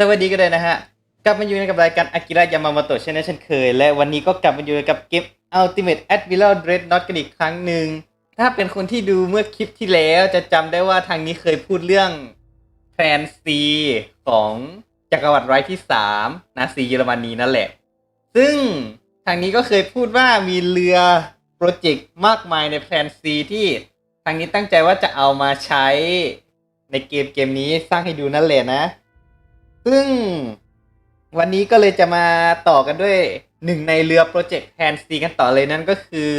สวัสดีกันเลยนะฮะ กลับมาอยู่ในกับรายการอากิระยามาโมโตะเช่นเช่นเคย และวันนี้ก็กลับมาอยู่กับเกม Ultimate Admiral Dread Not กันอีกครั้งหนึ่ง ถ้าเป็นคนที่ดูเมื่อคลิปที่แล้วจะจำได้ว่าทางนี้เคยพูดเรื่องแฟนซีของจักรวรรดิไรท์ที่3นาซีเยอรมนีนั่นแหละ ซึ่งทางนี้ก็เคยพูดว่ามีเรือโปรเจกต์มากมายในแฟนซีที่ทางนี้ตั้งใจว่าจะเอามาใช้ในเกมเกมนี้สร้างให้ดูนั่นแหละนะ ซึ่งวันนี้ก็เลยจะมาต่อกันด้วยหนึ่งในเรือโปรเจกต์แพนซีกันต่อเลยนั่นก็คือ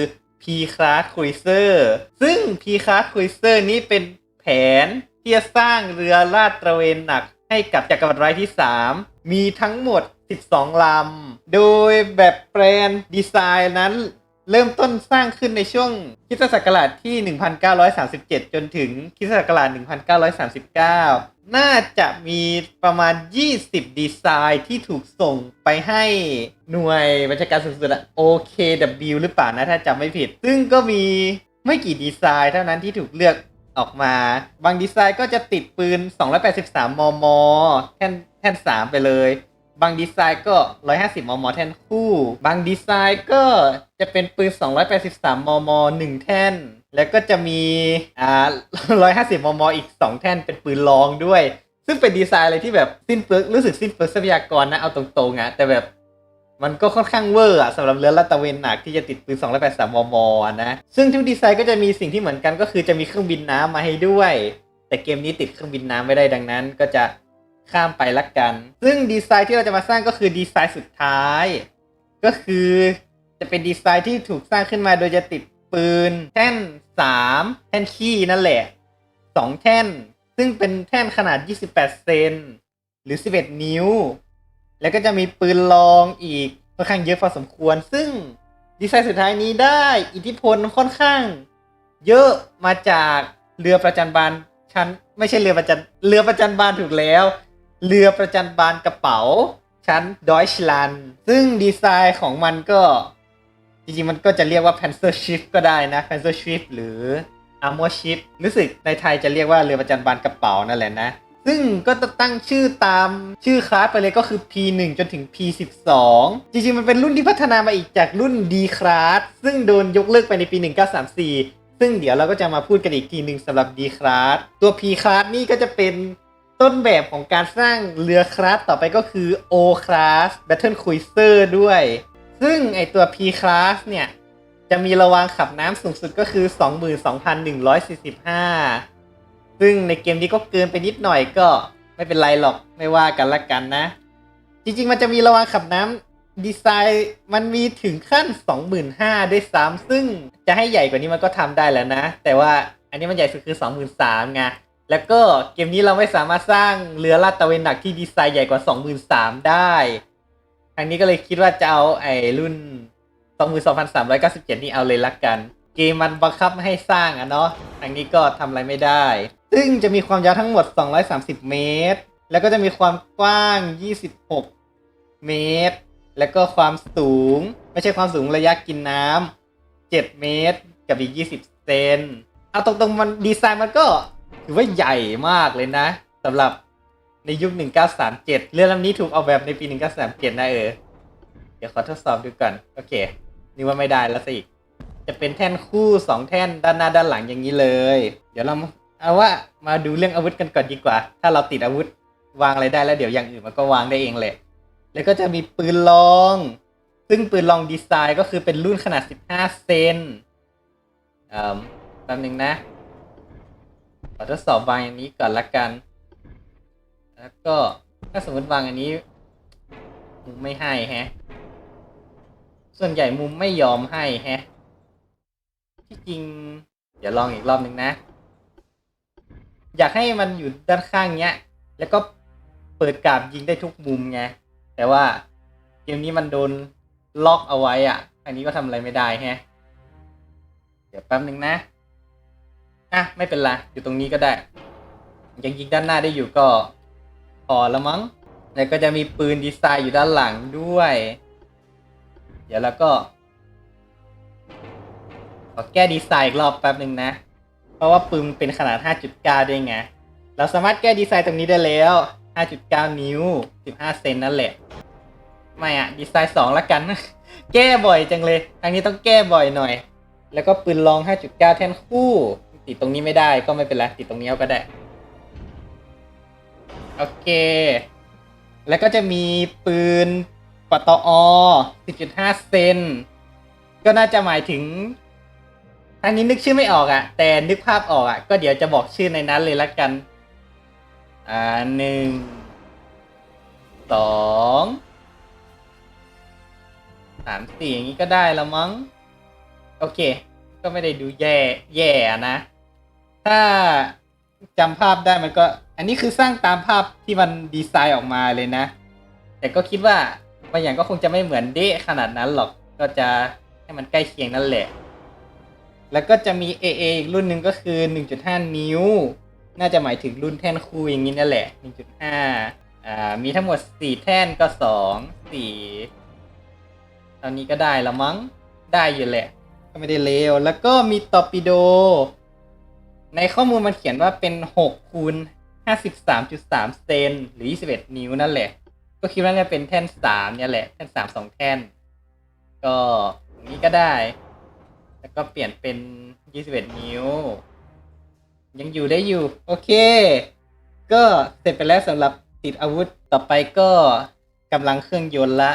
P Class Cruiser ซึ่ง P Class Cruiser นี้เป็นแผนที่จะสร้างเรือลาดตระเวนหนักให้กับจักรวรรดิไรท์ที่ 3 มีทั้งหมด 12 ลำ โดยแบบแปลนดีไซน์นั้น เริ่มต้นสร้างขึ้นในช่วงคริสตศักราชที่ 1937 จนถึงคริสตศักราช 1939 น่าจะมีประมาณ 20 ดีไซน์ที่ถูกส่งไปให้หน่วยบัญชาการสูงสุดอะ OKW หรือเปล่านะ ถ้าจำไม่ผิด ซึ่งก็มีไม่กี่ดีไซน์เท่านั้นที่ถูกเลือกออกมา บางดีไซน์ก็จะติดปืน 283 มม แท่นแท่น 3 ไปเลย บางดีไซน์ก็ 150 มม แท่นคู่ บางดีไซน์ก็จะเป็นปืน 283 มม 1 แท่น แล้วก็จะมีอ่า150 มม อีก 2 แท่นเป็นปืนรองด้วย ซึ่งเป็นดีไซน์อะไรที่แบบสิ้นเปลืองรู้สึกสิ้นเปลืองทรัพยากรนะเอาตรงๆอะแต่แบบมันก็ค่อนข้างเวอร์อะสำหรับเรือลาดตระเวนหนักที่จะติดปืน283 มม นะ ซึ่งทุกดีไซน์ก็จะมีสิ่งที่เหมือนกันก็คือจะมีเครื่องบินน้ำมาให้ด้วย แต่เกมนี้ติดเครื่องบินน้ำไม่ได้ดังนั้น ก็จะ ข้ามไปละกัน ซึ่งดีไซน์ที่เราจะมาสร้างก็คือดีไซน์สุดท้าย ก็คือจะเป็นดีไซน์ที่ถูกสร้างขึ้นมาโดยจะติดปืน แท่น 3 แท่นขี้นั่นแหละ 2 แท่น ซึ่งเป็นแท่นขนาด 28 เซนหรือ 11 นิ้ว แล้วก็จะมีปืนลองอีกค่อนข้างเยอะพอสมควร ซึ่งดีไซน์สุดท้ายนี้ได้อิทธิพลค่อนข้าง เยอะมาจากเรือประจันบานชั้นไม่ใช่เรือประจันเรือประจันบานถูกแล้ว เรือประจันบานกระเป๋า ชั้นดอยชลัน ซึ่งดีไซน์ของมันก็ จริงๆ มันก็จะเรียกว่า Panzer Ship ก็ได้นะ Panzer Ship หรือ Armor Ship รู้สึกในไทยจะเรียกว่าเรือประจันบานกระเป๋านั่นแหละนะ ซึ่งก็จะตั้งชื่อตามชื่อคลาสไปเลยก็คือ P1 จนถึง P12 จริงๆ มันเป็นรุ่นที่พัฒนามาอีกจากรุ่น D class ซึ่งโดนยกเลิกไปในปี 1934ซึ่งเดี๋ยวเราก็จะมาพูดกันอีกทีหนึ่งสำหรับ D class ตัว P class นี่ก็จะเป็น ต้นแบบของการสร้างเรือคลาสต่อไปก็คือ O class Battle Cruiser ด้วย ซึ่งไอตัว P class เนี่ย จะมีระวางขับน้ำสูงสุดก็คือ 22,145 ซึ่งในเกมนี้ก็เกินไปนิดหน่อยก็ไม่เป็นไรหรอกไม่ว่ากันละกันนะ จริงๆ มันจะมีระวางขับน้ำดีไซน์มันมีถึงขั้น 25,000ด้วยซ้ำซึ่งจะให้ใหญ่กว่านี้มันก็ทำได้แล้วนะ แต่ว่าอันนี้มันใหญ่สุดคือ 23,000ไง แล้วก็เกมนี้เราไม่สามารถสร้างเรือลาดตระเวนหนักที่ดีไซน์ใหญ่กว่า 23,000ได้ทางนี้ก็เลยคิดว่าจะเอาไอ้รุ่น 22,397 นี่เอาเลยละกัน เกมมันบังคับไม่ให้สร้างอะเนาะทางนี้ก็ทำอะไรไม่ได้ ซึ่งจะมีความยาวทั้งหมด 230 เมตร แล้วก็จะมีความกว้าง 26 เมตร แล้วก็ความสูง ไม่ใช่ความสูงระยะกินน้ำ7เมตรกับอีก 20 เซน เอาตรงๆมันดีไซน์มันก็ ถือว่าใหญ่มากเลยนะสำหรับในยุค 1937 เรือลำนี้ถูกออกแบบในปี 1937 นะเออ เดี๋ยวขอทดสอบดูก่อน โอเค นี่ว่าไม่ได้แล้วสิ จะเป็นแท่นคู่สองแท่นด้านหน้าด้านหลังอย่างนี้เลย เดี๋ยวเรามาเอาว่ามาดูเรื่องอาวุธกันก่อนดีกว่า ถ้าเราติดอาวุธวางอะไรได้แล้วเดี๋ยวอย่างอื่นมันก็วางได้เองแหละ แล้วก็จะมีปืนลอง ซึ่งปืนลองดีไซน์ก็คือเป็นรุ่นขนาด 15 เซนเอ่อแป๊บนึงนะ ขอทดสอบวางอย่างนี้ก่อนละกัน แล้วก็ถ้าสมมติวางอันนี้มุมไม่ให้แฮะ ส่วนใหญ่มุมไม่ยอมให้แฮะ ที่จริง เดี๋ยวลองอีกรอบหนึ่งนะ อยากให้มันอยู่ด้านข้างเนี้ย แล้วก็เปิดกราบยิงได้ทุกมุมไง แต่ว่าเกมนี้มันโดนล็อกเอาไว้อะ อันนี้ก็ทำอะไรไม่ได้แฮะ เดี๋ยวแป๊บหนึ่งนะ อะไม่เป็นไรอยู่ตรงนี้ก็ได้ ยังยิงด้านหน้าได้อยู่ก็พอล้วมั้ง แล้วก็จะมีปืนดีไซน์อยู่ด้านหลังด้วย เดี๋ยวแล้วก็ ขอแก้ดีไซน์อีกรอบแป๊บหนึ่งนะ เพราะว่าปืนเป็นขนาด 5.9 ด้วยไง เราสามารถแก้ดีไซน์ตรงนี้ได้แล้ว 5.9 นิ้ว 15 เซนนั่นแหละ ไม่อะดีไซน์ 2 ละกัน แก้บ่อยจังเลย ทางนี้ต้องแก้บ่อยหน่อย แล้วก็ปืนลอง 5.9 แท่นคู่ ติดตรงนี้ไม่ได้ก็ไม่เป็นไรติดตรงนี้เอาก็ได้ โอเค แล้วก็จะมีปืนปตอ 10.5 เซน ก็น่าจะหมายถึงทางนี้นึกชื่อไม่ออกอะ่ะ แต่นึกภาพออกอะ่ะ ก็เดี๋ยวจะบอกชื่อในนั้นเลยละกัน อ่าหนึ่งสองสามสี่อย่างนี้ก็ได้ล้วมั้ง โอเค ก็ไม่ได้ดูแย่แย่นะ ถ้าจำภาพได้มันก็ อันนี้คือสร้างตามภาพที่มันดีไซน์ออกมาเลยนะ แต่ก็คิดว่าบางอย่างก็คงจะไม่เหมือนเดะขนาดนั้นหรอก ก็จะให้มันใกล้เคียงนั่นแหละ แล้วก็จะมี AA อีกรุ่นหนึ่งก็คือ 1.5 นิ้ว น่าจะหมายถึงรุ่นแท่นคู่อย่างนี้นั่นแหละ 1.5 อ่า มีทั้งหมด 4 แท่นก็ 2 4ตอนนี้ก็ได้ล้วมั้ง ได้อยู่แหละ ก็ไม่ได้เลว แล้วก็มีตอร์ปิโด ในข้อมูลมันเขียนว่าเป็น6คูณ53.3เซนหรือ21นิ้วนั่นแหละ ก็คิดว่าน่าจะเป็นแท่น3เนี่ยแหละ แท่น3 2แท่น ก็อย่างนี้ก็ได้ แล้วก็เปลี่ยนเป็น21นิ้ว ยังอยู่ได้อยู่ โอเค ก็เสร็จไปแล้วสำหรับติดอาวุธต่อไปก็กำลังเครื่องยนต์ละ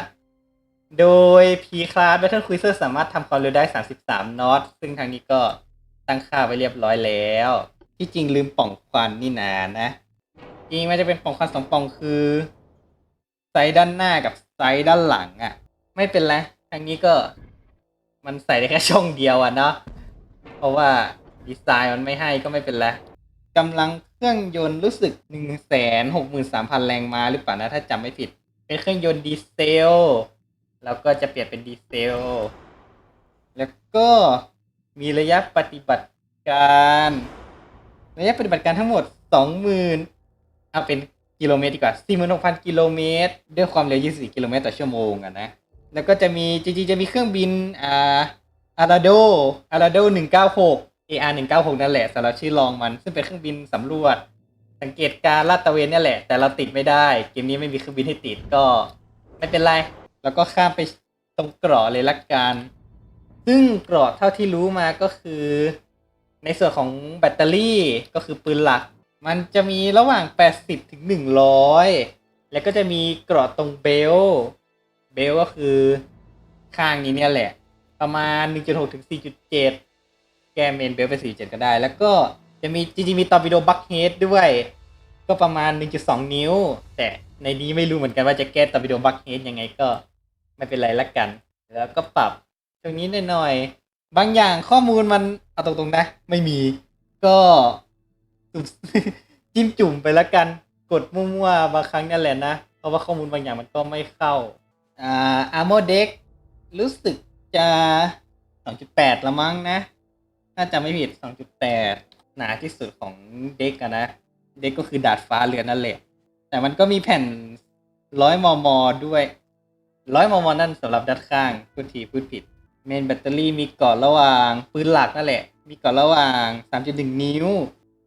โดย P Class Battle Cruiser สามารถทำความเร็วได้ 33นอตซึ่งทางนี้ก็ตั้งค่าไว้เรียบร้อยแล้ว ที่จริงลืมป่องควันนี่นานะ จริงมันจะเป็นป่องควันสองป่องคือ ไซส์ด้านหน้ากับไซส์ด้านหลังอะ่ะ ไม่เป็นไรทางนี้ก็มันใส่ได้แค่ช่องเดียวอะเนาะเพราะว่าดีไซน์มันไม่ให้ก็ไม่เป็นไรกำลังเครื่องยนต์รู้สึก1 6 3 0 0 0 แรงม้าหรือเปล่านะ ถ้าจำไม่ผิด เป็นเครื่องยนต์ดีเซล แล้วก็จะเปลี่ยนเป็นดีเซล แล้วก็มีระยะปฏิบัติการ ระยะปฏิบัติการทั้งหมด 20,000เอาเป็นกิโลเมตรดีกว่า46,000 กิโลเมตร ด้วยความเร็ว 24 กิโลเมตรต่อชั่วโมงอะนะ แล้วก็จะมีจริงๆจะมีเครื่องบินอ่าอาราโดอาราโด196 AR 196 นั่นแหละสำหรับชื่อรองมัน ซึ่งเป็นเครื่องบินสำรวจ สังเกตการลาดตระเวนนี่แหละ แต่เราติดไม่ได้ เกมนี้ไม่มีเครื่องบินให้ติดก็ ไม่เป็นไร แล้วก็ข้ามไปตรงกราะเลยละกัน ซึ่งกราะเท่าที่รู้มาก็คือ ในส่วนของแบตเตอรี่ก็คือปืนหลัก มันจะมีระหว่าง 80ถึง100 แล้วก็จะมีกราะตรงเบล เบลก็คือข้างนี้เนี่ยแหละ ประมาณ 1.6ถึง4.7 แกเมนเบลไป 4.7 ก็ได้ แล้วก็จะมีจริงๆมีตอร์ปิโดบัคเฮดด้วย ก็ประมาณ 1.2 นิ้ว แต่ในนี้ไม่รู้เหมือนกันว่าจะแก้ตอร์ปิโดบัคเฮดยังไงก็ ไม่เป็นไรละกัน แล้วก็ปรับตรงนี้หน่อยๆบางอย่างข้อมูลมันเอาตรงๆนะ ไม่มีก็จิ้มจุ่มไปละกัน กดมั่วๆบางครั้งนั่นแหละนะ เพราะว่าข้อมูลบางอย่างมันก็ไม่เข้าอ่าอาร์โมเด็กรู้สึกจะ 2.8 ละมั้งนะ น่าจะไม่ผิด 2.8 หนาที่สุดของเด็กอะนะ เด็กก็คือดาดฟ้าเรือนั่นแหละ แต่มันก็มีแผ่นร้อยมมด้วย ร้อยมมนั่นสำหรับด้านข้างพูดทีพูดผิด เมนแบตเตอรี่มีเกาะระหว่าง ปืนหลักนั่นแหละ มีเกาะระหว่าง 3.1 นิ้ว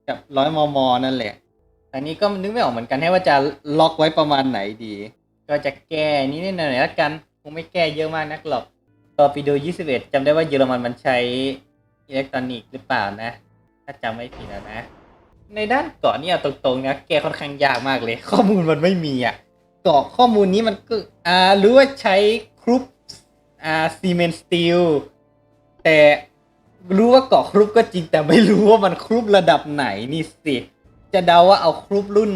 กับร้อยมมนั่นแหละอันนี้ก็นึกไม่ออกเหมือนกันให้ว่าจะล็อกไว้ประมาณไหนดี ก็จะแก้นี้นิดหน่อยละกันคงไม่แก้เยอะมากนักหรอกตอปิโด21จำได้ว่าเยอรมันมันใช้อิเล็กทรอนิกส์หรือเปล่านะ ถ้าจำไม่ผิดนะนะ ในด้านเกาะเนี่ยตรงๆนะแก้ค่อนข้างยากมากเลย ข้อมูลมันไม่มีอะ เกาะข้อมูลนี้มันก็อ่าหรู้ว่าใช้ครุปอ่าซีเมนสตีลแต่รู้ว่าเกาะครุปก็จริงแต่ไม่รู้ว่ามันครุประดับไหนนี่สิ จะเดาว่าเอาครุปรุ่น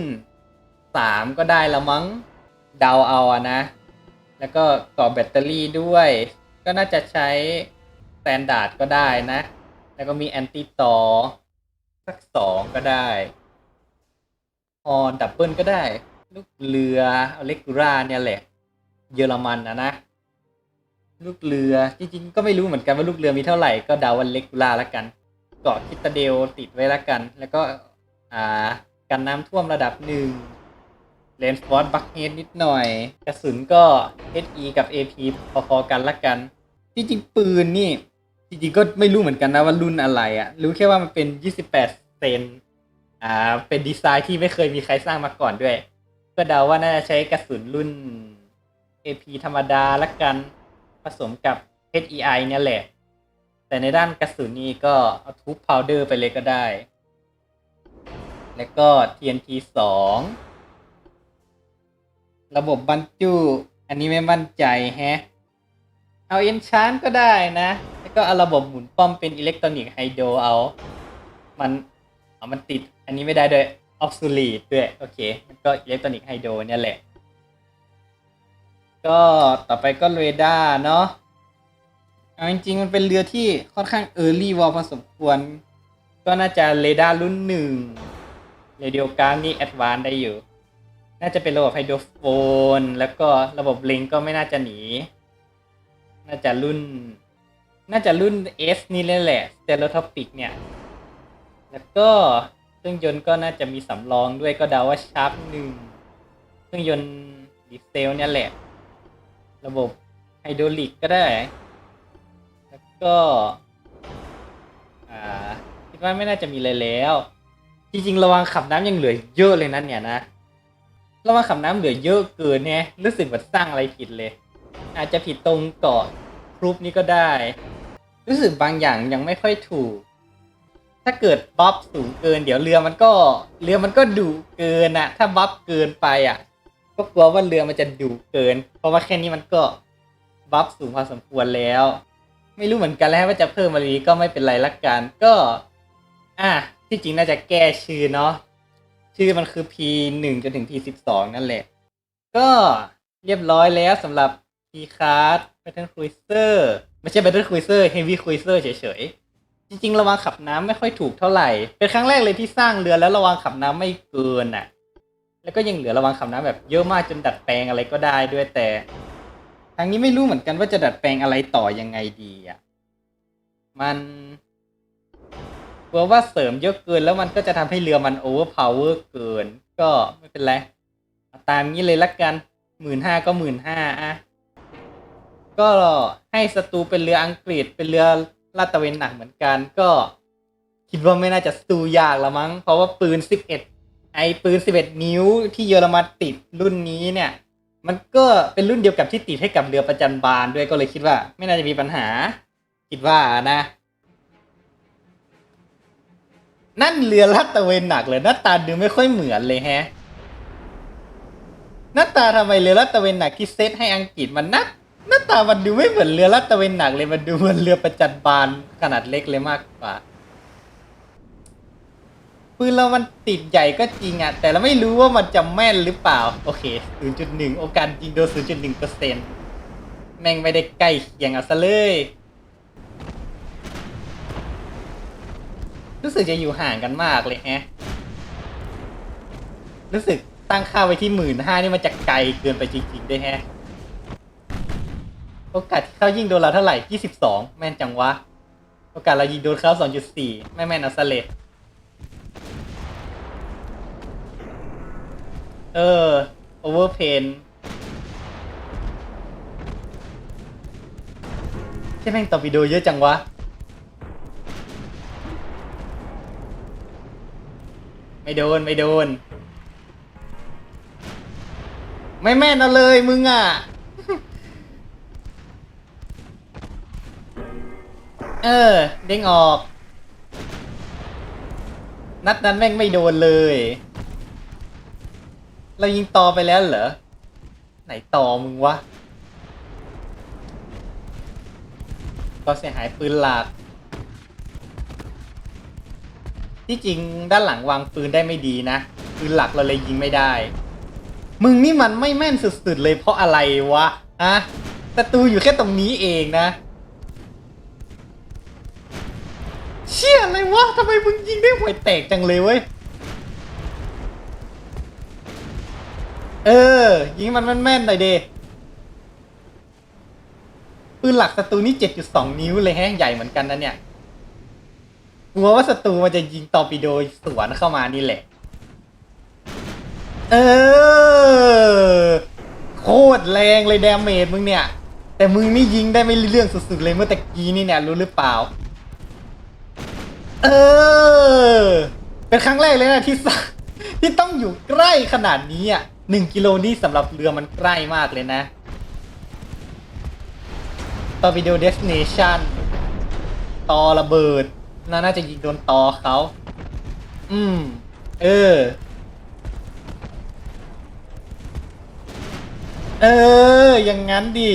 สามก็ได้ละมั้งเดาเอาอะนะ แล้วก็ต่อแบตเตอรี่ด้วย ก็น่าจะใช้สแตนดาร์ดก็ได้นะ แล้วก็มีแอนติต่อสักสองก็ได้ ออนดับเบิลก็ได้ ลูกเรืออเล็กกูราเนี่ยแหละ เยอรมันนะนะ ลูกเรือจริงๆ ก็ไม่รู้เหมือนกันว่าลูกเรือมีเท่าไหร่ก็เดาวันเล็กกูราละกัน เกาะคิตาเดลติดไว้ละกัน แล้วก็อ่ากันน้ำท่วมระดับหนึ่งเลนส์ฟอร์ดบัคเฮดนิดหน่อย กระสุนก็ HE กับ AP พอๆกันละกัน จริงๆ ปืนนี่ จริงๆ ก็ไม่รู้เหมือนกันนะว่ารุ่นอะไรอะรู้แค่ว่ามันเป็น 28 เซนอ่าเป็นดีไซน์ที่ไม่เคยมีใครสร้างมาก่อนด้วย ก็เดาว่าน่าจะใช้กระสุนรุ่น AP ธรรมดาละกันผสมกับ HEI เนี่ยแหละ แต่ในด้านกระสุนนี่ก็เอาทูบพาวเดอร์ไปเลยก็ได้ แล้วก็ TNT 2 ระบบบรรจุ อันนี้ไม่มั่นใจแฮะ เอาเอนชานก็ได้นะ แล้วก็เอาระบบหมุนป้อมเป็นอิเล็กทรอนิกส์ไฮโดรเอา มันเอามันติดอันนี้ไม่ได้ด้วย ออกซูลีดด้วย โอเค มันก็อิเล็กทรอนิกส์ไฮโดรเนี่ยแหละ ก็ต่อไปก็เรดาร์เนาะเอาจริงๆ มันเป็นเรือที่ค่อนข้างเออร์ลี่วอลพอสมควร ก็น่าจะเรดาร์รุ่นหนึ่งเรดิโอการนี่แอดวานได้อยู่ น่าจะเป็นระบบไฮโดรโฟน แล้วก็ระบบลิงก็ไม่น่าจะหนี น่าจะรุ่น น่าจะรุ่น S นี่แหละ s t e r e o t o p i c เนี่ย แล้วก็ เครื่องยนต์ก็น่าจะมีสำรองด้วยก็เดาว่าชาร์ปหนึ่งเครื่องยนต์ดีเซลเนี่ยแหละ ระบบไฮดรอลิกก็ได้ แล้วก็อ่าคิดว่าไม่น่าจะมีอะไรแล้ว จริงๆ ระวังขับน้ำยังเหลือเยอะเลยนะเนี่ยนะ ระวังขับน้ำเหลือเยอะเกินเนี่ยรู้สึกเหมือนสร้างอะไรผิดเลย อาจจะผิดตรงเกาะครุปนี้ก็ได้ รู้สึกบางอย่างยังไม่ค่อยถูก ถ้าเกิดบัฟสูงเกิน เดี๋ยวเรือมันก็เรือมันก็ดุเกินอะถ้าบัฟเกินไปอะก็กลัวว่าเรือมันจะดุเกิน เพราะว่าแค่นี้มันก็บัฟสูงพอสมควรแล้ว ไม่รู้เหมือนกันแล้วว่าจะเพิ่มอะไรก็ไม่เป็นไรละกันก็ อะที่จริงน่าจะแก้ชื่อเนาะชื่อมันคือ P หนึ่งจนถึง P สิบสองนั่นแหละ ก็เรียบร้อยแล้วสำหรับ P card Battle Cruiser ไม่ใช่ Battle Cruiser Heavy Cruiser เฉยๆ จริงๆระวังขับน้ำไม่ค่อยถูกเท่าไหร่ เป็นครั้งแรกเลยที่สร้างเรือแล้วระวังขับน้ำไม่เกินอะ แล้วก็ยังเหลือระวังขับน้ำแบบเยอะมากจนดัดแปลงอะไรก็ได้ด้วยแต่ทางนี้ไม่รู้เหมือนกันว่าจะดัดแปลงอะไรต่อยังไงดีอะ มันกลัวว่าเสริมเยอะเกินแล้วมันก็จะทำให้เรือมันโอเวอร์พาวเวอร์เกิน ก็ไม่เป็นไรตามนี้เลยละกันหมื่นห้าก็หมื่นห้าอะ ก็ให้ศัตรูเป็นเรืออังกฤษเป็นเรือ ลาดตระเวนหนักเหมือนกันก็ คิดว่าไม่น่าจะสู้ยากละมั้ง เพราะว่าปืน 11 ไอปืน 11 นิ้วที่เยอรมันติดรุ่นนี้เนี่ย มันก็เป็นรุ่นเดียวกับที่ติดให้กับเรือประจันบานด้วยก็เลยคิดว่า ไม่น่าจะมีปัญหา คิดว่านะ นั่นเรือลาดตระเวนหนักเลยหน้าตาดูไม่ค่อยเหมือนเลยแฮะหน้าตาทำไมเรือลาดตระเวนหนักที่เซตให้อังกฤษมันหน้า หน้าตามันดูไม่เหมือนเรือลาดตระเวนหนักเลยมันดูเหมือนเรือประจันบานขนาดเล็กเลยมากกว่าปืนเรามันติดใหญ่ก็จริงอะแต่เราไม่รู้ว่ามันจะแม่นหรือเปล่า โอเค 0.1 โอกาสยิงโดน 0.1เปอร์เซ็นต์แม่งไม่ได้ใกล้เคียงเอาซะเลย รู้สึกจะอยู่ห่างกันมากเลยแฮะ รู้สึกตั้งค่าไว้ที่หมื่นห้านี่มันจะไกลเกินไปจริงๆด้วยแฮะ โอกาสที่เขายิงโดนเราเท่าไหร่ 22 แม่นจังวะ โอกาสเรายิงโดนเขา2.4 ไม่แม่นอาซะเลยเออ โอเวอร์เพนใช่แม่งตอร์ปิโดเยอะจังวะ ไม่โดน ไม่โดน ไม่แม่นเอาเลยมึงอะ เออ เด้งออก นัดนั้นแม่งไม่โดนเลย เรายิงต่อไปแล้วเหรอ ไหนต่อมึงวะก็เสียหายปืนหลัก ที่จริงด้านหลังวางปืนได้ไม่ดีนะ ปืนหลักเราเลยยิงไม่ได้ มึงนี่มันไม่แม่นสุดๆเลยเพราะอะไรวะอะศัตรูอยู่แค่ตรงนี้เองนะ เชี่ยอะไรวะทำไมมึงยิงได้ห่วยแตกจังเลยเว้ย เออ ยิงมันแม่นๆหน่อยเดปืนหลักศัตรูนี่ 7.2 นิ้วเลยแฮะ ใหญ่เหมือนกันนะเนี่ย กลัวว่าศัตรูมันจะยิงตอร์ปิโดสวนเข้ามานี่แหละ เออ โคตรแรงเลยแดมเมจมึงเนี่ย แต่มึงนี่ยิงได้ไม่เรื่องสุดๆเลยเมื่อตะกี้นี่เนี่ยรู้หรือเปล่า เออ เป็นครั้งแรกเลยนะที่สที่ต้องอยู่ใกล้ขนาดนี้อะหนึ่งกิโลนี่สำหรับเรือมันใกล้มากเลยนะตอร์ปิโดเดสเนชันตอระเบิด น่าจะยิงโดนตอเขา อืม เออ เออ อย่างงั้นดิ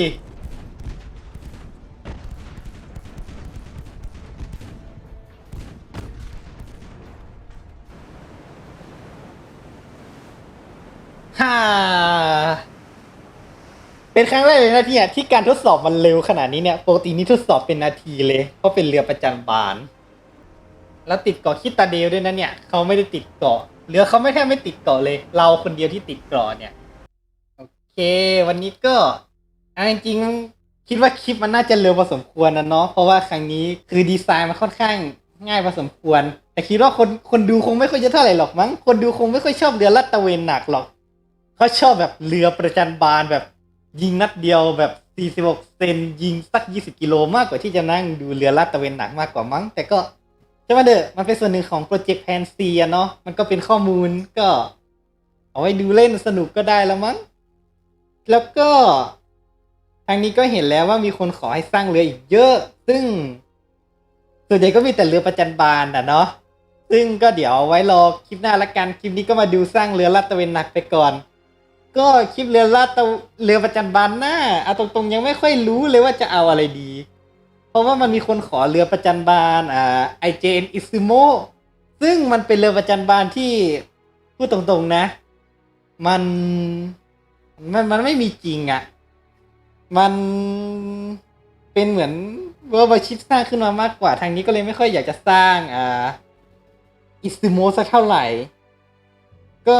ฮ่า เป็นครั้งแรกเลยนะที่อะที่การทดสอบมันเร็วขนาดนี้เนี่ยปกตินี่ทดสอบเป็นนาทีเลยเพราะเป็นเรือประจันบาน แล้วติดเกาะคิตาเดลด้วยนะเนี่ยเขาไม่ได้ติดเกาะเรือเขาไม่แทบไม่ติดเกาะเลย เราคนเดียวที่ติดเกาะเนี่ยโอเค วันนี้ก็เอาจริงๆคิดว่าคลิปมันน่าจะเร็วพอสมควรนะเนาะเพราะว่าครั้งนี้คือดีไซน์มันค่อนข้างง่ายพอสมควร แต่คิดว่าคนคนดูคงไม่ค่อยจะเท่าไหร่หรอกมั้งคนดูคงไม่ค่อยชอบเรือลาดตะเวนหนักหรอก เขาชอบแบบเรือประจันบานแบบยิงนัดเดียวแบบ 46 เซนยิงสัก 20 กิโลมากกว่าที่จะนั่งดูเรือลาดตระเวนหนักมากกว่ามั้ง แต่ก็ใช่ไหมเด้อมันเป็นส่วนหนึ่งของโปรเจกต์แพนซีอะเนาะมันก็เป็นข้อมูลก็ เอาไว้ดูเล่นสนุกก็ได้แล้วมั้ง แล้วก็ทางนี้ก็เห็นแล้วว่ามีคนขอให้สร้างเรืออีกเยอะ ซึ่งส่วนใหญ่ก็มีแต่เรือประจันบานอะเนาะซึ่งก็เดี๋ยวเอาไว้รอคลิปหน้าละกัน คลิปนี้ก็มาดูสร้างเรือลาดตระเวนหนักไปก่อน ก็คลิปเรือลาดตะเรือประจันบานหน้าเอาตรงๆยังไม่ค่อยรู้เลยว่าจะเอาอะไรดี เพราะว่ามันมีคนขอเรือประจันบานอ่า IJN Isumo ซึ่งมันเป็นเรือประจันบานที่พูดตรงๆนะ มันมันมันไม่มีจริงอะ่ะ มันเป็นเหมือนเวอร์บชิดสร้างขึ้นมามากกว่าทางนี้ก็เลยไม่ค่อยอยากจะสร้างอ่าอิซึโมสักเท่าไหร่ ก็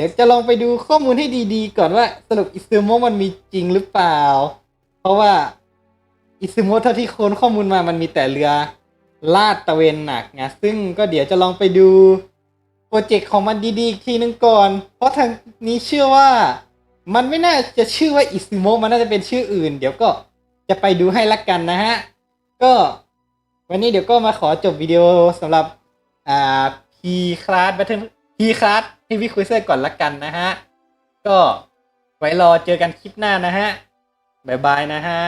ดี๋ยวจะลองไปดูข้อมูลให้ดีๆ ก่อนว่าสรุปอิซึโมะมันมีจริงหรือเปล่า เพราะว่าอิซึโมะเท่าที่ค้นข้อมูลมามันมีแต่เรือลาดตะเวนหนักไงซึ่งก็เดี๋ยวจะลองไปดูโปรเจกต์ของมันดีๆอีกทีนึงก่อน เพราะทางนี้เชื่อว่า มันไม่น่าจะชื่อว่าอิซึโมะมันน่าจะเป็นชื่ออื่น เดี๋ยวก็จะไปดูให้ละกันนะฮะ ก็วันนี้เดี๋ยวก็มาขอจบวิดีโอสำหรับอ่าพีคลาสแบทเทิลพีคลาส ให้วิคุยเซอร์ก่อนละกันนะฮะ ก็ไว้รอเจอกันคลิปหน้านะฮะ บ๊ายบายนะฮะ